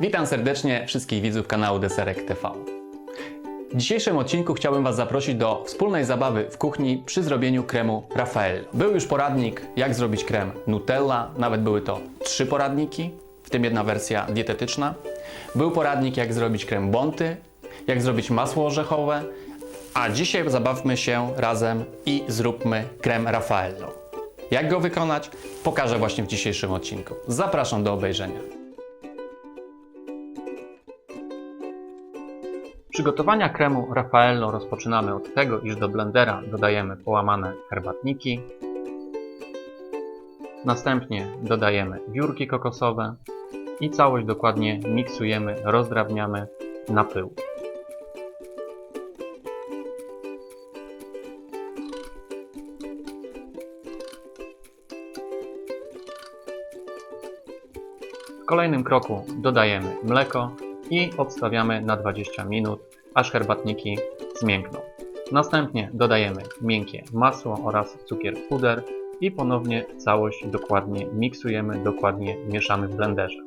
Witam serdecznie wszystkich widzów kanału Deserek TV. W dzisiejszym odcinku chciałbym Was zaprosić do wspólnej zabawy w kuchni przy zrobieniu kremu Raffaello. Był już poradnik, jak zrobić krem Nutella, nawet były to trzy poradniki, w tym jedna wersja dietetyczna. Był poradnik, jak zrobić krem Bonty, jak zrobić masło orzechowe, a dzisiaj zabawmy się razem i zróbmy krem Raffaello. Jak go wykonać? Pokażę właśnie w dzisiejszym odcinku. Zapraszam do obejrzenia. Przygotowania kremu Raffaello rozpoczynamy od tego, iż do blendera dodajemy połamane herbatniki. Następnie dodajemy wiórki kokosowe i całość dokładnie miksujemy, rozdrabniamy na pył. W kolejnym kroku dodajemy mleko i odstawiamy na 20 minut, aż herbatniki zmiękną. Następnie dodajemy miękkie masło oraz cukier puder i ponownie całość dokładnie miksujemy, dokładnie mieszamy w blenderze.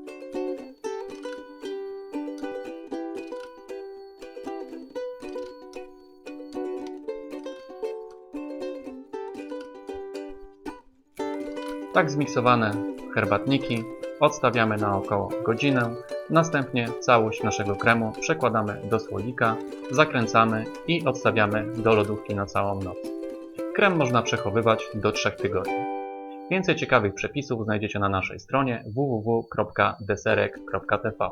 Tak zmiksowane herbatniki odstawiamy na około godzinę. Następnie całość naszego kremu przekładamy do słoika, zakręcamy i odstawiamy do lodówki na całą noc. Krem można przechowywać do 3 tygodni. Więcej ciekawych przepisów znajdziecie na naszej stronie www.deserek.tv.